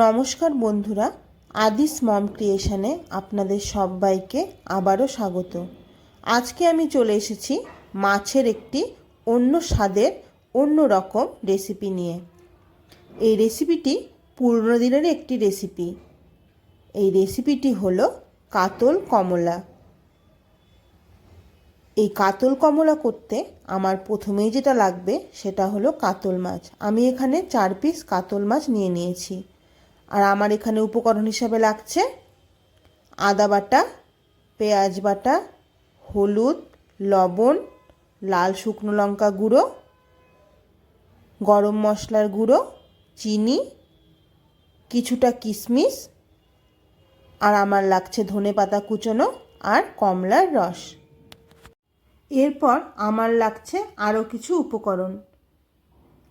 নমস্কার বন্ধুরা, আদিস মম ক্রিয়েশনে আপনাদের সবাইকে আবারও স্বাগত। আজকে আমি চলে এসেছি মাছের একটি অন্য স্বাদের অন্য রকম রেসিপি নিয়ে। এই রেসিপিটি পুরনো দিনের একটি রেসিপি। এই রেসিপিটি হলো কাতল কমলা। এই কাতল কমলা করতে আমার প্রথমেই যেটা লাগবে সেটা হলো কাতল মাছ। আমি এখানে চার পিস কাতল মাছ নিয়ে নিয়েছি। আর আমার এখানে উপকরণ হিসাবে লাগছে আদা বাটা, পেঁয়াজ বাটা, হলুদ, লবণ, লাল শুকনো লঙ্কা গুঁড়ো, গরম মশলার গুঁড়ো, চিনি, কিছুটা কিশমিশ আর আমার লাগছে ধনে পাতা কুচোনো আর কমলার রস। এরপর আমার লাগছে আরও কিছু উপকরণ।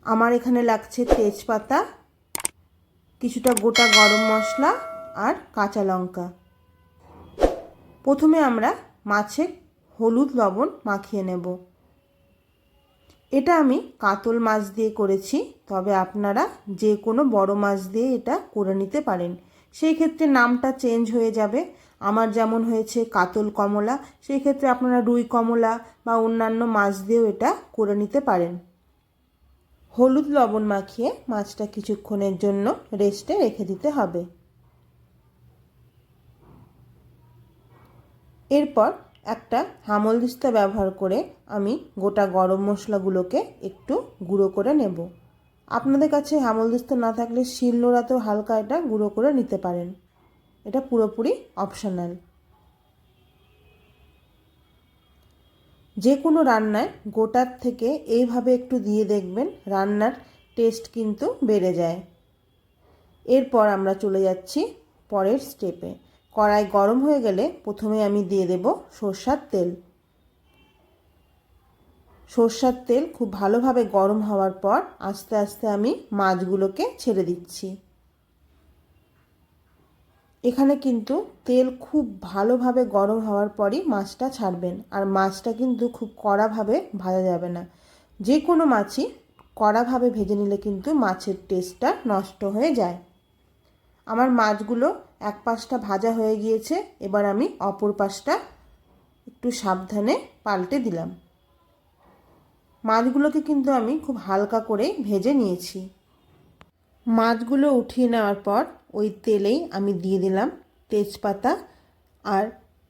আমার এখানে লাগছে তেজপাতা কিছুটা গোটা গরম মশলা আর কাঁচা লঙ্কা। প্রথমে আমরা মাছে হলুদ লবণ মাখিয়ে নেব। এটা আমি কাতল মাছ দিয়ে করেছি, তবে আপনারা যে কোনো বড় মাছ দিয়ে এটা করে নিতে পারেন। সেই ক্ষেত্রে নামটা চেঞ্জ হয়ে যাবে। আমার যেমন হয়েছে কাতল কমলা, সেই ক্ষেত্রে আপনারা রুই কমলা বা অন্যান্য মাছ দিয়েও এটা করে নিতে পারেন। হলুদ লবণ মাখিয়ে মাছটা কিছুক্ষণের জন্য রেস্টে রেখে দিতে হবে। এরপর একটা হামলদিস্তা ব্যবহার করে আমি গোটা গরম মশলাগুলোকে একটু গুঁড়ো করে নেব। আপনাদের কাছে হামলদিস্তা না থাকলে শিলনোড়াতেও হালকা এটা গুঁড়ো করে নিতে পারেন। এটা পুরোপুরি অপশনাল। যে কোনো রান্নায় গোটার থেকে এইভাবে একটু দিয়ে দেখবেন রান্নার টেস্ট কিন্তু বেড়ে যায়। এরপর আমরা চলে যাচ্ছি পরের স্টেপে। কড়াই গরম হয়ে গেলে প্রথমে আমি দিয়ে দেব সর্ষার তেল। সর্ষার তেল খুব ভালোভাবে গরম হওয়ার পর আস্তে আস্তে আমি মাছগুলোকে ছেড়ে দিচ্ছি। এখানে কিন্তু তেল খুব ভালোভাবে গরম হওয়ার পরই মাছটা ছাড়বেন। আর মাছটা কিন্তু খুব কড়াভাবে ভাজা যাবে না। যে কোনো মাছই কড়াভাবে ভেজে নিলে কিন্তু মাছের টেস্টটা নষ্ট হয়ে যায়। আমার মাছগুলো এক পাশটা ভাজা হয়ে গিয়েছে, এবার আমি অপর পাশটা একটু সাবধানে পাল্টে দিলাম। মাছগুলোকে কিন্তু আমি খুব হালকা করে ভেজে নিয়েছি। মাছগুলো উঠিয়ে নেওয়ার পর ওই তেলেই আমি দিয়ে দিলাম তেজপাতা আর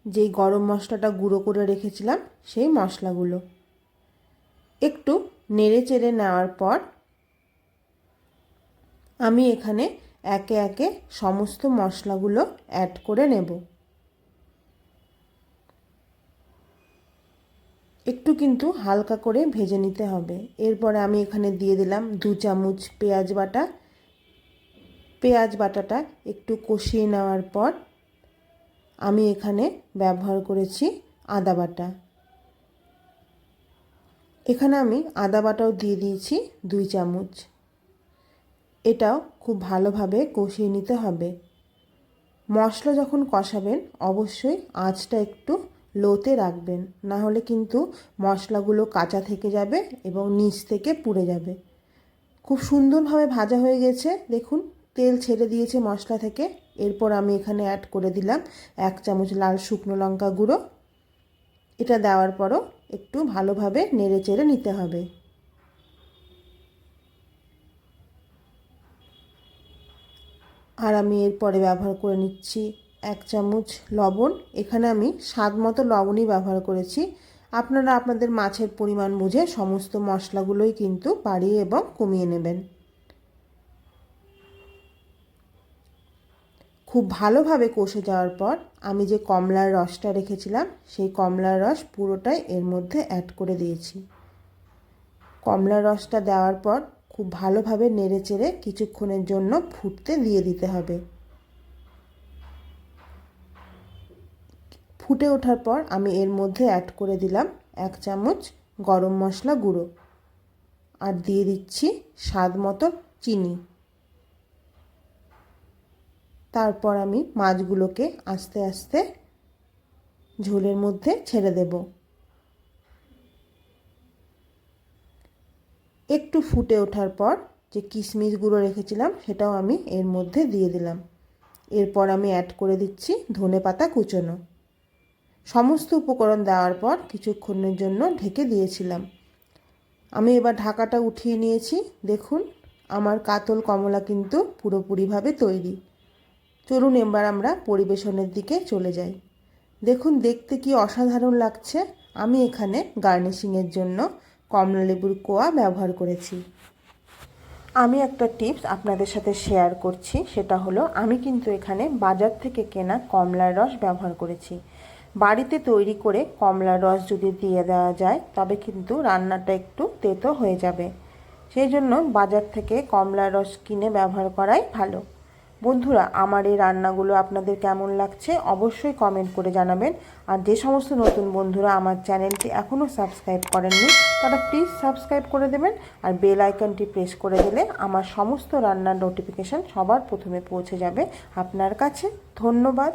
যেই গরম মশলাটা গুঁড়ো করে রেখেছিলাম সেই মশলাগুলো। একটু নেড়ে চেড়ে নেওয়ার পর আমি এখানে একে একে সমস্ত মশলাগুলো অ্যাড করে নেব। একটু কিন্তু হালকা করে ভেজে নিতে হবে। এরপরে আমি এখানে দিয়ে দিলাম দু চামচ পেঁয়াজ বাটা পেঁয়াজ বাটাটা একটু কষিয়ে নেওয়ার পর আমি এখানে ব্যবহার করেছি আদা বাটা। এখানে আমি আদা বাটাও দিয়ে দিয়েছি দুই চামচ। এটাও খুব ভালোভাবে কষিয়ে নিতে হবে। মশলা যখন কষাবেন, অবশ্যই আঁচটা একটু লোতে রাখবেন, না হলে কিন্তু মশলাগুলো কাঁচা থেকে যাবে এবং নিচ থেকে পুড়ে যাবে। খুব সুন্দরভাবে ভাজা হয়ে গেছে, দেখুন। তেল ছেড়ে দিয়েছে মশলা থেকে। এরপর আমি এখানে অ্যাড করে দিলাম এক চামচ লাল শুকনো লঙ্কা গুঁড়ো। এটা দেওয়ার পরও একটু ভালোভাবে নেড়ে চেড়ে নিতে হবে। আর আমি এরপরে ব্যবহার করে নিচ্ছি এক চামচ লবণ। এখানে আমি স্বাদ মতো লবণই ব্যবহার করেছি। আপনারা আপনাদের মাছের পরিমাণ বুঝে সমস্ত মশলাগুলোই কিন্তু বাড়িয়ে এবং কমিয়ে নেবেন। খুব ভালোভাবে কষে যাওয়ার পর আমি যে কমলার রসটা রেখেছিলাম, সেই কমলার রস পুরোটাই এর মধ্যে অ্যাড করে দিয়েছি। কমলার রসটা দেওয়ার পর খুব ভালোভাবে নেড়ে চেড়ে কিছুক্ষণের জন্য ফুটতে দিয়ে দিতে হবে। ফুটে ওঠার পর আমি এর মধ্যে অ্যাড করে দিলাম এক চামচ গরম মশলা গুঁড়ো। আর দিয়ে দিচ্ছি স্বাদ মতো চিনি। তারপর আমি মাছগুলোকে আস্তে আস্তে ঝোলের মধ্যে ছেড়ে দেব। একটু ফুটে ওঠার পর যে কিশমিশগুলো রেখেছিলাম সেটাও আমি এর মধ্যে দিয়ে দিলাম। এরপর আমি অ্যাড করে দিচ্ছি ধনে পাতা কুচোনো। সমস্ত উপকরণ দেওয়ার পর কিছুক্ষণের জন্য ঢেকে দিয়েছিলাম। আমি এবার ঢাকাটা উঠিয়ে নিয়েছি। দেখুন, আমার কাতল কমলা কিন্তু পুরোপুরিভাবে তৈরি। চলুন এবার আমরা পরিবেশনের দিকে চলে যাই। দেখুন, দেখতে কি অসাধারণ লাগছে। আমি এখানে গার্নিশিংয়ের জন্য কমলালেবুর কোয়া ব্যবহার করেছি। আমি একটা টিপস আপনাদের সাথে শেয়ার করছি, সেটা হলো, আমি কিন্তু এখানে বাজার থেকে কেনা কমলার রস ব্যবহার করেছি। বাড়িতে তৈরি করে কমলার রস যদি দিয়ে দেওয়া যায়, তবে কিন্তু রান্নাটা একটু তেতো হয়ে যাবে। সেই জন্য বাজার থেকে কমলার রস কিনে ব্যবহার করাই ভালো। বন্ধুরা, আমার এই রান্নাগুলো আপনাদের কেমন লাগছে অবশ্যই কমেন্ট করে জানাবেন। আর যে সমস্ত নতুন বন্ধুরা আমার চ্যানেলটি এখনও সাবস্ক্রাইব করেননি, তারা প্লিজ সাবস্ক্রাইব করে দেবেন আর বেল আইকনটি প্রেস করে দিলে আমার সমস্ত রান্নার নোটিফিকেশান সবার প্রথমে পৌঁছে যাবে। আপনার কাছে ধন্যবাদ।